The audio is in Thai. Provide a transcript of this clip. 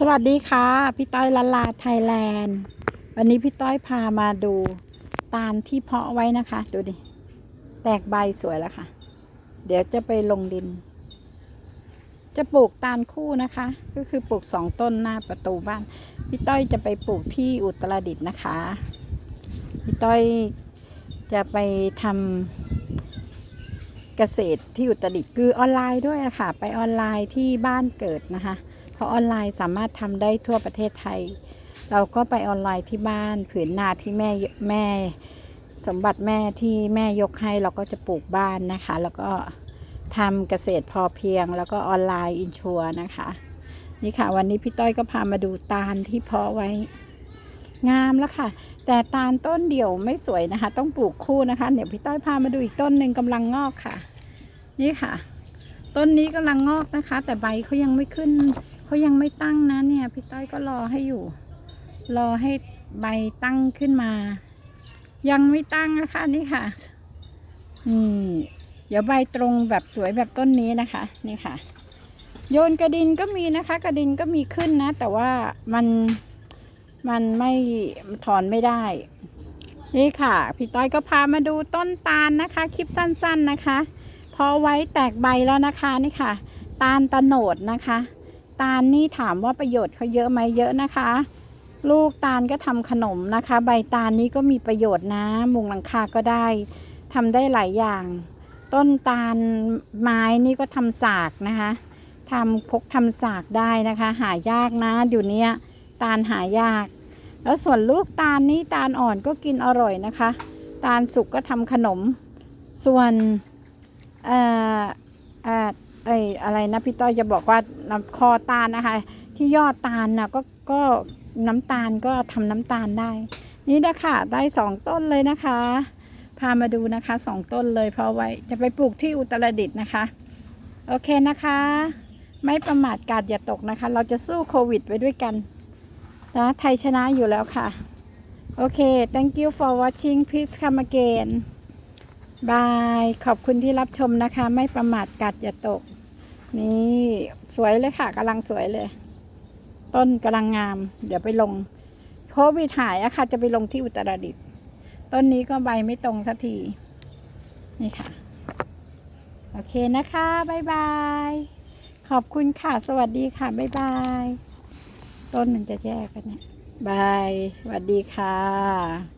สวัสดีค่ะ พี่ต้อยละลาไทยแลนด์ วันนี้พี่ต้อยพามาดูตาลที่เพาะไว้นะคะ ดูดิ แตกใบสวยแล้วค่ะ เดี๋ยวจะไปลงดิน จะปลูกตาลคู่นะคะ ก็คือปลูกสองต้นหน้าประตูบ้าน พี่ต้อยจะไปปลูกที่อุตรดิตถ์นะคะ พี่ต้อยจะไปทำ เกษตรที่อุตรดิตถ์คือออนไลน์ด้วยค่ะ ไปออนไลน์ที่บ้านเกิดนะคะ เพราะออนไลน์สามารถทำได้ทั่วประเทศไทย เราก็ไปออนไลน์ที่บ้านผืนนาที่แม่แม่สมบัติแม่ที่แม่ยกให้เราก็จะปลูกบ้านนะคะ แล้วก็ทำเกษตรพอเพียง แล้วก็ออนไลน์อินชัวนะคะ นี่ค่ะ วันนี้พี่ต้อยก็พามาดูตาลที่เพาะไว้ งามแล้วค่ะ แต่ตาลต้นเดี่ยวไม่สวยนะคะ ต้องปลูกคู่นะคะ เดี๋ยวพี่ต้อยพามาดูอีกต้นหนึ่งกำลังงอกค่ะ นี่ค่ะ ต้นนี้กำลังงอกนะคะ แต่ใบเขายังไม่ขึ้นเขายังไม่ตั้งนะเนี่ย พี่ต้อยก็รอให้อยู่ รอให้ใบตั้งขึ้นมา ยังไม่ตั้งนะคะนี่ค่ะนี่เดี๋ยวใบตรงแบบสวยแบบต้นนี้นะคะ นี่ค่ะ โยนกระดินก็มีนะคะ กระดินก็มีขึ้นนะ แต่ว่ามันมันไม่ถอนไม่ได้ นี่ค่ะ พี่ต้อยก็พามาดูต้นตาลนะคะ คลิปสั้น ๆนะคะ พอไว้แตกใบแล้วนะคะนี่ค่ะ ตาลตะโหนดนะคะ ตาลนี่ถามว่าประโยชน์เขาเยอะไหมเยอะนะคะ ลูกตาลก็ทำขนมนะคะ ใบตาลนี้ก็มีประโยชน์นะ มุงหลังคาก็ได้ทำได้หลายอย่าง ต้นตาลไม้นี่ก็ทำสากนะคะทำพกทำสากได้นะคะ หายากนะอยู่เนี้ยตาลหายาก แล้วส่วนลูกตาลนี่ตาลอ่อนก็กินอร่อยนะคะ ตาลสุกก็ทำขนม ส่วน อ่อเอ่อไออะไรนะพี่ต้อยจะบอกว่าน้ำคอตาลนะคะ ที่ยอดตาลนะก็ก็น้ำตาลก็ทำน้ำตาลได้ นี่นะคะได้สองต้นเลยนะคะ พามาดูนะคะสองต้นเลยเพราะไว้จะไปปลูกที่อุตรดิตถ์นะคะ โอเคนะคะ ไม่ประมาทกาดอย่าตกนะคะ เราจะสู้โควิดไปด้วยกันนะไทยชนะอยู่แล้วค่ะ โอเค thank you for watching please come again บาย ขอบคุณที่รับชมนะคะ ไม่ประมาทกัดอย่าตก นี่สวยเลยค่ะกำลังสวยเลย ต้นกำลังงาม เดี๋ยวไปลงโควิดหายอะค่ะ จะไปลงที่อุตรดิตถ์ต้นนี้ก็ใบไม่ตรงสักที นี่ค่ะ โอเคนะคะบายบาย ขอบคุณค่ะ สวัสดีค่ะบายบาย ต้นหนึ่งจะแยกกันเนี่ยบายสวัสดีค่ะ